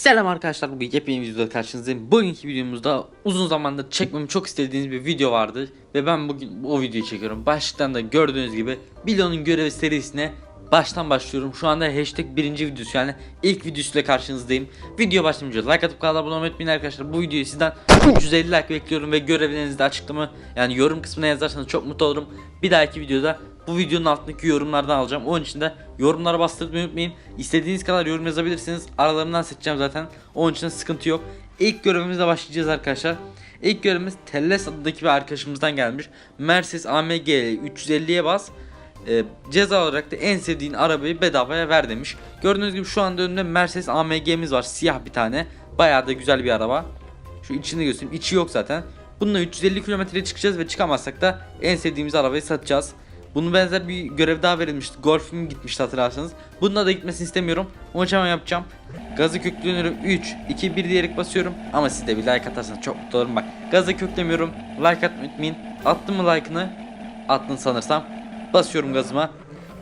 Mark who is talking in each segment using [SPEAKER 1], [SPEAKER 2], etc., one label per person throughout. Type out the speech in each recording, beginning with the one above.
[SPEAKER 1] Selam arkadaşlar bugün yepyeni videoda karşınızdayım. Bugünkü videomuzda uzun zamandır çekmemi çok istediğiniz bir video vardı ve ben bugün o videoyu çekiyorum. Başlıktan da gördüğünüz gibi Bilo'nun görevi serisine baştan başlıyorum. Şu anda hashtag birinci videosu yani ilk videosuyla karşınızdayım. Video başlamayacağız. Like atıp kanala abone olmayı arkadaşlar. Bu videoyu sizden 350 like bekliyorum ve görevlerinizi de açıklama yani yorum kısmına yazarsanız çok mutlu olurum. Bir dahaki videoda bu videonun altındaki yorumlardan alacağım. Onun için de yorumlara bastırmayı unutmayın. İstediğiniz kadar yorum yazabilirsiniz. Aralarından seçeceğim zaten. Onun için sıkıntı yok. İlk görevimizle başlayacağız arkadaşlar. İlk görevimiz Telles adındaki bir arkadaşımızdan gelmiş. Mercedes AMG 350'ye bas. Ee, ceza olarak da en sevdiğin arabayı bedavaya ver demiş. Gördüğünüz gibi şu anda önümde Mercedes AMG'miz var. Siyah bir tane. Bayağı da güzel bir araba. Şu içini göstereyim. İçi yok zaten. Bununla 350 kilometreye çıkacağız ve çıkamazsak da en sevdiğimiz arabayı satacağız. Bunun benzer bir görev daha verilmişti. Golf'üm gitmişti hatırlarsanız. Bununla da gitmesini istemiyorum. Onun için hemen yapacağım. Gazı kökleniyorum. 3, 2, 1 diyerek basıyorum. Ama siz de bir like atarsanız çok mutlu olurum. Bak gazı köklemiyorum. Like atmayı unutmayın. Attım mı like'ını? Attın sanırsam. Basıyorum gazıma.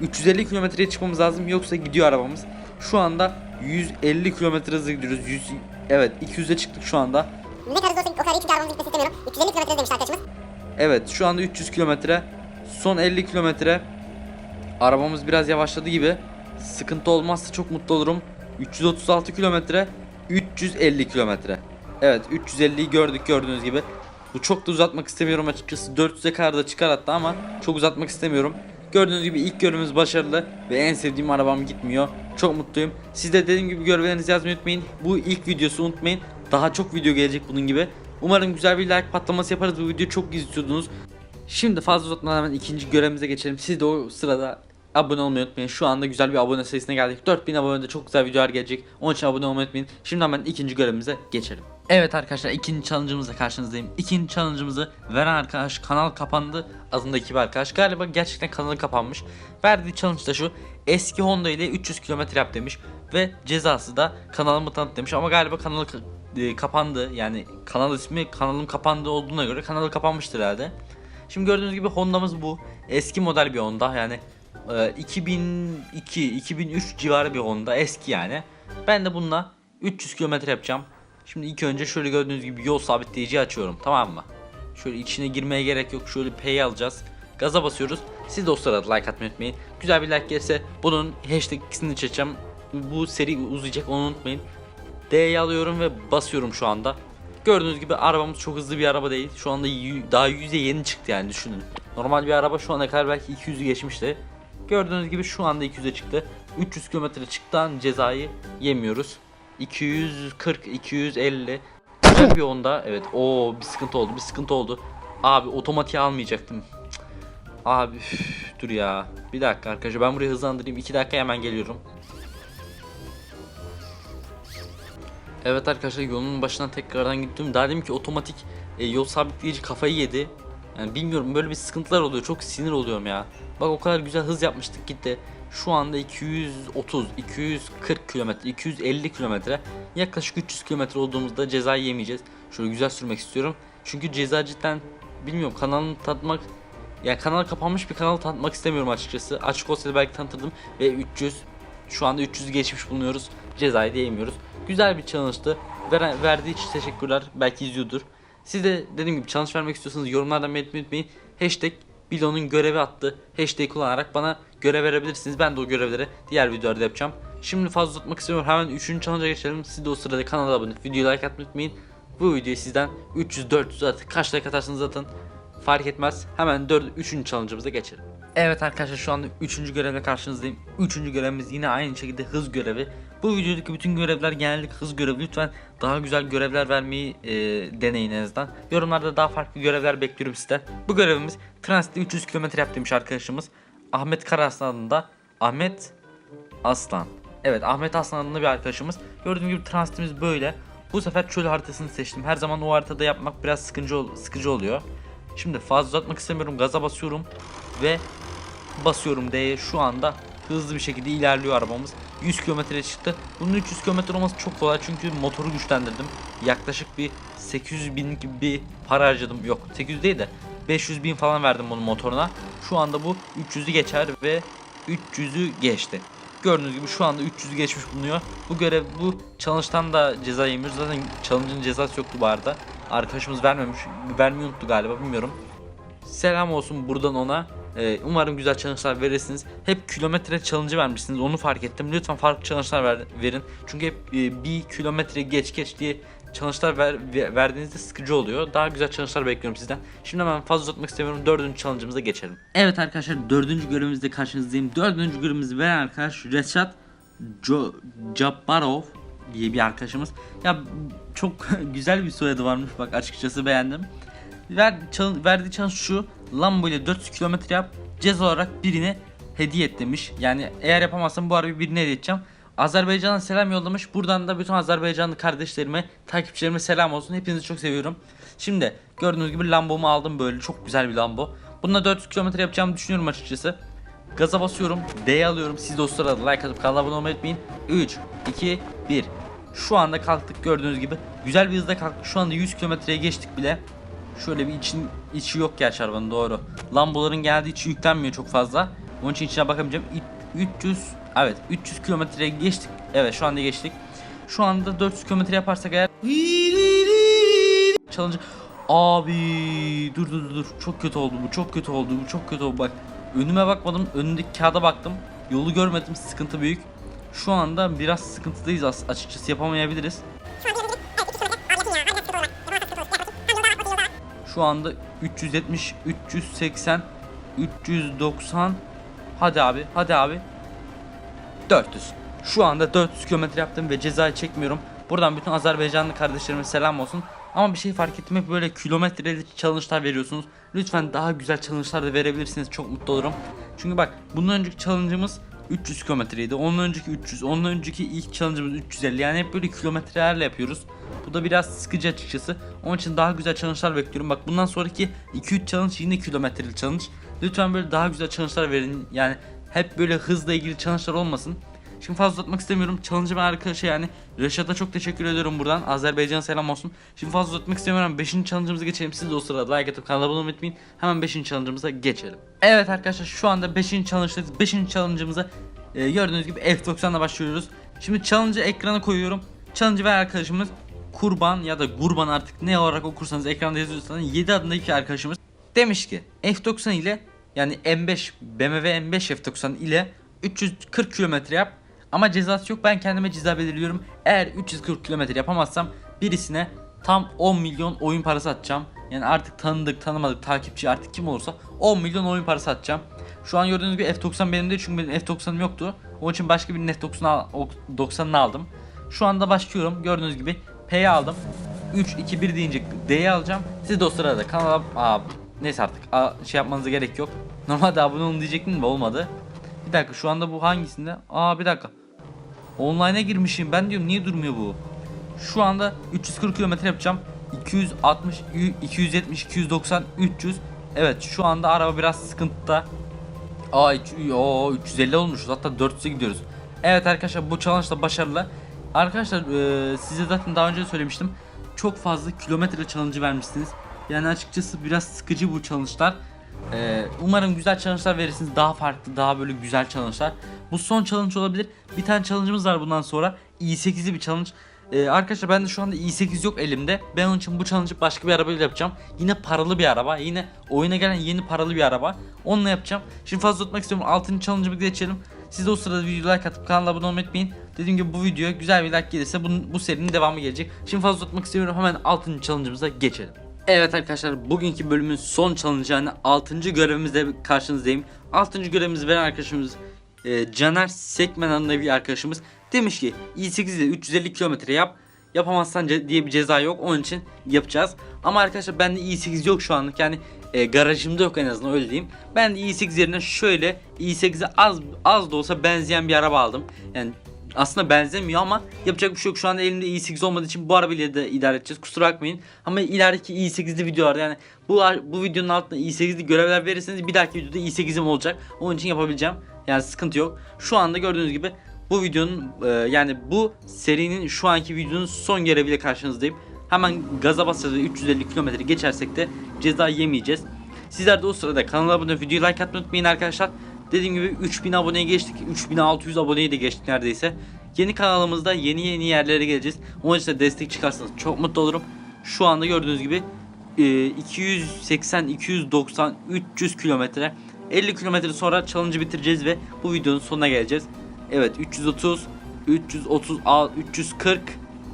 [SPEAKER 1] 350 kilometreye çıkmamız lazım. Yoksa gidiyor arabamız. Şu anda 150 kilometre hızla gidiyoruz. 100, evet 200'e çıktık şu anda.
[SPEAKER 2] Ne kadar hızlı olsa o kadar iyi çünkü arabamızın gitmesini istemiyorum. 350 kilometre demiş arkadaşımız.
[SPEAKER 1] Evet şu anda 300 kilometre. Son 50 kilometre. Arabamız biraz yavaşladı gibi. Sıkıntı olmazsa çok mutlu olurum. 336 kilometre. 350 kilometre. Evet 350'yi gördük gördüğünüz gibi. Bu çok da uzatmak istemiyorum açıkçası. 400'e kadar da çıkar hatta ama çok uzatmak istemiyorum. Gördüğünüz gibi ilk görevimiz başarılı ve en sevdiğim arabam gitmiyor. Çok mutluyum. Siz de dediğim gibi görevlerinizi yazmayı unutmayın. Bu ilk videosu unutmayın. Daha çok video gelecek bunun gibi. Umarım güzel bir like patlaması yaparız. Bu videoyu çok istiyordunuz. Şimdi fazla uzatmadan hemen ikinci görevimize geçelim. Siz de o sırada abone olmayı unutmayın. Şu anda güzel bir abone sayısına geldik. 4000 abonede çok güzel videolar gelecek. Onun için abone olmayı unutmayın. Şimdi hemen ikinci görevimize geçelim. Evet arkadaşlar ikinci challenge'ımızla karşınızdayım. İkinci challenge'ımızı veren arkadaş kanal kapandı adındaki bir arkadaş. Galiba gerçekten kanalı kapanmış. Verdiği challenge da şu. Eski Honda ile 300 km yap demiş. Ve cezası da kanalımı tanıt demiş. Ama galiba kanalı ka- e, kapandı. Yani kanal ismi kanalım kapandı olduğuna göre kanalı kapanmıştır herhalde. Şimdi gördüğünüz gibi Honda'mız bu. Eski model bir Honda yani e, 2002 2003 civarı bir Honda eski yani. Ben de bununla 300 km yapacağım. Şimdi ilk önce şöyle gördüğünüz gibi yol sabitleyici açıyorum tamam mı? Şöyle içine girmeye gerek yok. Şöyle P'yi alacağız. Gaza basıyoruz. Siz de o sırada like atmayı unutmayın. Güzel bir like gelirse bunun hashtag ikisini çekeceğim. Bu seri uzayacak onu unutmayın. D'yi alıyorum ve basıyorum şu anda. Gördüğünüz gibi arabamız çok hızlı bir araba değil. Şu anda daha 100'e yeni çıktı yani düşünün. Normal bir araba şu ana kadar belki 200'ü geçmişti. Gördüğünüz gibi şu anda 200'e çıktı. 300 km çıktan cezayı yemiyoruz. 240, 250. Güzel bir onda. Evet. o bir sıkıntı oldu. Bir sıkıntı oldu. Abi otomatiğe almayacaktım. Abi üf, dur ya. Bir dakika arkadaşlar ben burayı hızlandırayım. 2 dakika hemen geliyorum. Evet arkadaşlar yolun başına tekrardan gittim. Dedim ki otomatik e, yol sabitleyici kafayı yedi. Yani bilmiyorum böyle bir sıkıntılar oluyor. Çok sinir oluyorum ya. Bak o kadar güzel hız yapmıştık gitti. Şu anda 230, 240 kilometre, 250 kilometre, yaklaşık 300 kilometre olduğumuzda cezayı yemeyeceğiz. Şöyle güzel sürmek istiyorum. Çünkü ceza cidden bilmiyorum kanalını tatmak yani kanal kapanmış bir kanal tanıtmak istemiyorum açıkçası. Açık olsaydı belki tanıtırdım ve 300 şu anda 300'ü geçmiş bulunuyoruz. Cezayı da yemiyoruz. Güzel bir challenge'tı. Veren, verdiği için teşekkürler. Belki izliyordur. Siz de dediğim gibi challenge vermek istiyorsanız yorumlardan belirtmeyi unutmayın. Hashtag Bilo'nun görevi attı. Hashtag kullanarak bana görev verebilirsiniz. Ben de o görevleri diğer videolarda yapacağım. Şimdi fazla uzatmak istemiyorum. Hemen 3. challenge'a geçelim. Siz de o sırada kanala abone olup videoyu like atmayı unutmayın. Bu videoyu sizden 300-400 atın. Kaç like atarsanız atın. Fark etmez. Hemen 4. 3. challenge'ımıza geçelim. Evet arkadaşlar şu anda 3. görevle karşınızdayım. 3. görevimiz yine aynı şekilde hız görevi. Bu videodaki bütün görevler genellikle hız görevi. Lütfen daha güzel görevler vermeyi e, deneyin en azından. Yorumlarda daha farklı görevler bekliyorum sizden. Bu görevimiz Transit'te 300 km yap demiş arkadaşımız. Ahmet Karaslan adında. Ahmet Aslan. Evet Ahmet Aslan adında bir arkadaşımız. Gördüğünüz gibi transitimiz böyle. Bu sefer çöl haritasını seçtim. Her zaman o haritada yapmak biraz sıkıcı, sıkıcı oluyor. Şimdi fazla uzatmak istemiyorum. Gaza basıyorum ve basıyorum D'ye. Şu anda hızlı bir şekilde ilerliyor arabamız. 100 kilometre çıktı. Bunun 300 kilometre olması çok kolay çünkü motoru güçlendirdim. Yaklaşık bir 800 bin gibi bir para harcadım. Yok 800 değil de 500 bin falan verdim bunun motoruna. Şu anda bu 300'ü geçer ve 300'ü geçti. Gördüğünüz gibi şu anda 300'ü geçmiş bulunuyor. Bu görev bu challenge'tan da ceza yemiyoruz. Zaten challenge'ın cezası yoktu bu arada. Arkadaşımız vermemiş. Vermeyi unuttu galiba bilmiyorum. Selam olsun buradan ona. Ee, umarım güzel challenge'lar verirsiniz. Hep kilometre challenge vermişsiniz. Onu fark ettim. Lütfen farklı challenge'lar ver- verin. Çünkü hep e, bir kilometre geç geç diye challenge'lar ver, ve- verdiğinizde sıkıcı oluyor. Daha güzel challenge'lar bekliyorum sizden. Şimdi hemen fazla uzatmak istemiyorum. Dördüncü challenge'ımıza geçelim. Evet arkadaşlar dördüncü görevimizde karşınızdayım. Dördüncü görevimizi veren arkadaş Reşat Jo Jabbarov diye bir arkadaşımız. Ya çok güzel bir soyadı varmış bak açıkçası beğendim. Ver, çal- verdiği challenge şu. Lambo ile 400 kilometre yap. Ceza olarak birine hediye et demiş. Yani eğer yapamazsam bu arabayı birine hediye edeceğim. Azerbaycan'a selam yollamış. Buradan da bütün Azerbaycanlı kardeşlerime, takipçilerime selam olsun. Hepinizi çok seviyorum. Şimdi gördüğünüz gibi Lambo'mu aldım böyle. Çok güzel bir Lambo. Bununla 400 kilometre yapacağımı düşünüyorum açıkçası. Gaza basıyorum. D'ye alıyorum. Siz de o sırada like atıp kanala abone olmayı unutmayın. 3, 2, 1. Şu anda kalktık gördüğünüz gibi. Güzel bir hızda kalktık. Şu anda 100 kilometreye geçtik bile. Şöyle bir için içi yok gerçi arabanın doğru. Lamboların geldiği içi yüklenmiyor çok fazla. Onun için içine bakamayacağım. İ- 300 evet 300 kilometreye geçtik. Evet şu anda geçtik. Şu anda 400 kilometre yaparsak eğer Challenge Abi dur dur dur çok kötü oldu bu çok kötü oldu bu çok kötü oldu bak önüme bakmadım önündeki kağıda baktım yolu görmedim sıkıntı büyük şu anda biraz sıkıntıdayız as- açıkçası yapamayabiliriz Şu anda 370, 380, 390. Hadi abi, hadi abi. 400. Şu anda 400 kilometre yaptım ve cezayı çekmiyorum. Buradan bütün Azerbaycanlı kardeşlerime selam olsun. Ama bir şey fark ettim hep böyle kilometreli challenge'lar veriyorsunuz. Lütfen daha güzel challenge'lar da verebilirsiniz. Çok mutlu olurum. Çünkü bak bundan önceki challenge'ımız 300 kilometreydi. Ondan önceki 300. Ondan önceki ilk challenge'ımız 350. Yani hep böyle kilometrelerle yapıyoruz. Bu da biraz sıkıcı açıkçası. Onun için daha güzel challenge'lar bekliyorum. Bak bundan sonraki 2-3 challenge yine kilometreli challenge. Lütfen böyle daha güzel challenge'lar verin. Yani hep böyle hızla ilgili challenge'lar olmasın. Şimdi fazla uzatmak istemiyorum. Challenge'ıma arkadaşa yani Reşat'a çok teşekkür ediyorum buradan. Azerbaycan'a selam olsun. Şimdi fazla uzatmak istemiyorum. 5. challenge'ımıza geçelim. Siz de o sırada like atıp kanala abone unutmayın. Hemen 5. challenge'ımıza geçelim. Evet arkadaşlar şu anda 5. challenge'dayız. 5. challenge'ımıza e, gördüğünüz gibi F90'la başlıyoruz. Şimdi challenge'ı ekrana koyuyorum. Challenge ve arkadaşımız kurban ya da kurban artık ne olarak okursanız ekranda yazıyorsanız 7 adındaki arkadaşımız demiş ki F90 ile yani M5 BMW M5 F90 ile 340 kilometre yap ama cezası yok ben kendime ceza belirliyorum. Eğer 340 kilometre yapamazsam birisine tam 10 milyon oyun parası atacağım. Yani artık tanıdık tanımadık takipçi artık kim olursa 10 milyon oyun parası atacağım. Şu an gördüğünüz gibi F90 benim de çünkü benim F90'ım yoktu. Onun için başka bir F90'ını al- o- 90'ını aldım. Şu anda başlıyorum. Gördüğünüz gibi P'yi aldım. 3 2 1 deyince D'yi alacağım. Siz de o sırada kanala Aa, neyse artık Aa, şey yapmanıza gerek yok. Normalde abone olun diyecektim de olmadı. Bir dakika şu anda bu hangisinde? Aa bir dakika. Online'a girmişim. Ben diyorum niye durmuyor bu? Şu anda 340 kilometre yapacağım. 260, 270, 290, 300. Evet şu anda araba biraz sıkıntıda. Aa üç- o 350 olmuşuz. Hatta 400'e gidiyoruz. Evet arkadaşlar bu challenge da başarılı. Arkadaşlar e, size zaten daha önce söylemiştim. Çok fazla kilometre challenge vermişsiniz. Yani açıkçası biraz sıkıcı bu challenge'lar. E, umarım güzel challenge'lar verirsiniz. Daha farklı, daha böyle güzel challenge'lar. Bu son challenge olabilir. Bir tane challenge'ımız var bundan sonra. i8'li bir challenge. Ee, arkadaşlar ben de şu anda i8 yok elimde. Ben onun için bu challenge'ı başka bir arabayla yapacağım. Yine paralı bir araba. Yine oyuna gelen yeni paralı bir araba. Onunla yapacağım. Şimdi fazla tutmak istiyorum. 6. challenge'ı geçelim. Siz de o sırada video like atıp kanala abone olmayı unutmayın. Dediğim gibi bu video güzel bir like gelirse bunun, bu serinin devamı gelecek. Şimdi fazla tutmak istemiyorum. Hemen 6. challenge'ımıza geçelim. Evet arkadaşlar bugünkü bölümün son challenge yani 6. görevimizle karşınızdayım. 6. görevimizi veren arkadaşımız e, Caner Sekmen adında bir arkadaşımız demiş ki i8 ile 350 kilometre yap. Yapamazsan diye bir ceza yok. Onun için yapacağız. Ama arkadaşlar bende i8 yok şu anlık. Yani e, garajımda yok en azından öyle diyeyim. Ben de i8 yerine şöyle i8'e az az da olsa benzeyen bir araba aldım. Yani aslında benzemiyor ama yapacak bir şey yok. Şu anda elimde i8 olmadığı için bu arabayla da idare edeceğiz. Kusura bakmayın. Ama ilerideki i8'li videolarda yani bu bu videonun altında i8'li görevler verirseniz bir dahaki videoda i8'im olacak. Onun için yapabileceğim. Yani sıkıntı yok. Şu anda gördüğünüz gibi bu videonun e, yani bu serinin şu anki videonun son göreviyle karşınızdayım. Hemen gaza basacağız ve 350 kilometre geçersek de ceza yemeyeceğiz. Sizler de o sırada kanala abone videoyu like atmayı unutmayın arkadaşlar. Dediğim gibi 3000 aboneye geçtik. 3600 aboneyi de geçtik neredeyse. Yeni kanalımızda yeni yeni yerlere geleceğiz. Onun için de destek çıkarsanız çok mutlu olurum. Şu anda gördüğünüz gibi e, 280, 290, 300 kilometre 50 kilometre sonra challenge'ı bitireceğiz ve bu videonun sonuna geleceğiz. Evet 330, 330, 340,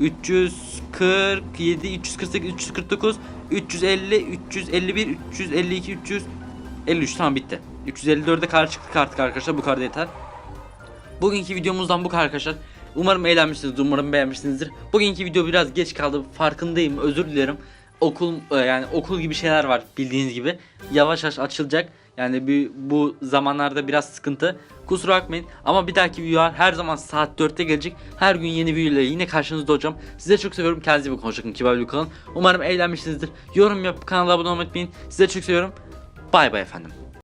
[SPEAKER 1] 347, 348, 349, 350, 351, 352, 353 tamam bitti. 354'e kadar çıktık artık arkadaşlar bu kadar yeter. Bugünkü videomuzdan bu kadar arkadaşlar. Umarım eğlenmişsinizdir, umarım beğenmişsinizdir. Bugünkü video biraz geç kaldı. Farkındayım, özür dilerim. Okul e, yani okul gibi şeyler var bildiğiniz gibi. Yavaş yavaş açılacak. Yani bir, bu zamanlarda biraz sıkıntı. Kusura bakmayın ama bir dahaki video her zaman saat 4'te gelecek. Her gün yeni video ile yine karşınızda olacağım. Size çok seviyorum. Kendinize iyi bakın. Hoşçakalın. Kibar bir kalın. Umarım eğlenmişsinizdir. Yorum yapıp kanala abone olmayı unutmayın. Size çok seviyorum. Bay bay efendim.